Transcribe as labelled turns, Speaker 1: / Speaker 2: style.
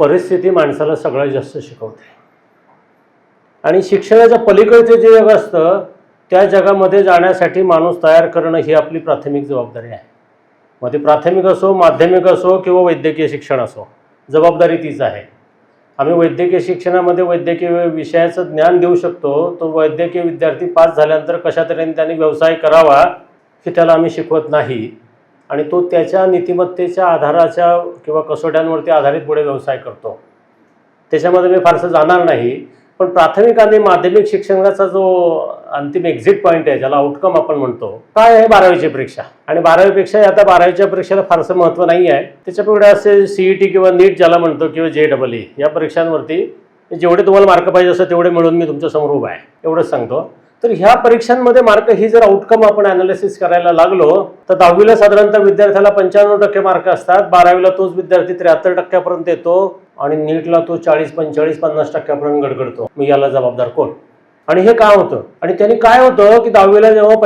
Speaker 1: परिस्थिती माणसाला सगळ्यात जास्त शिकवते. आणि शिक्षणाच्या पलीकडचे जे जग असतं त्या जगामध्ये जाण्यासाठी माणूस तयार करणं ही आपली प्राथमिक जबाबदारी आहे. मग ते प्राथमिक असो माध्यमिक असो किंवा वैद्यकीय शिक्षण असो जबाबदारी तीच आहे. आम्ही वैद्यकीय शिक्षणामध्ये वैद्यकीय विषयाचं ज्ञान देऊ शकतो तो वैद्यकीय विद्यार्थी पास झाल्यानंतर कशा तऱ्हेने त्यांनी व्यवसाय करावा हे त्याला आम्ही शिकवत नाही. आणि तो त्याच्या नीतिमत्तेच्या आधाराच्या किंवा कसोट्यांवरती आधारित पुढे व्यवसाय करतो. त्याच्यामध्ये मी फारसं जाणार नाही पण प्राथमिक आणि माध्यमिक शिक्षणाचा जो अंतिम एक्झिट पॉईंट आहे ज्याला आउटकम आपण म्हणतो काय आहे बारावीची परीक्षा? आणि बारावीपेक्षा आता बारावीच्या परीक्षेला फारसं महत्त्व नाही आहे. त्याच्यापुढे असे सीई टी किंवा नीट ज्याला म्हणतो किंवा जे डबल ई या परीक्षांवरती जेवढे तुम्हाला मार्क पाहिजे असं तेवढे मिळून मी तुमच्यासमोर उभा आहे. एवढंच सांगतो. तर ह्या परीक्षांमध्ये मार्क ही जर आउटकम आपण अनालिसिस करायला लागलो तर दहावीला साधारणतः विद्यार्थ्याला पंच्याण्णव टक्के मार्क असतात बारावीला तोच विद्यार्थी त्र्याहत्तर टक्क्यापर्यंत येतो आणि नीटला तो चाळीस पंचेचाळीस पन्नास टक्क्यापर्यंत गडगडतो. मी याला जबाबदार कोण? आणि हे का होतं? आणि त्यांनी काय होतं की दहावीला जेव्हा